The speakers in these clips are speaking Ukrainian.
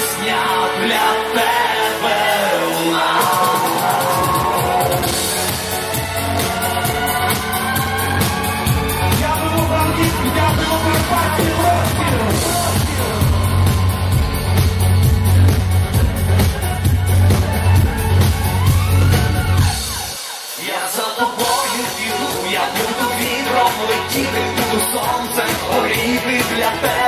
пісня для тебе Я живу в Англійську, я живу в Я за тобою піду, я буду вітром летіти, буду сонцем горіти для тебе.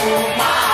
Oh my.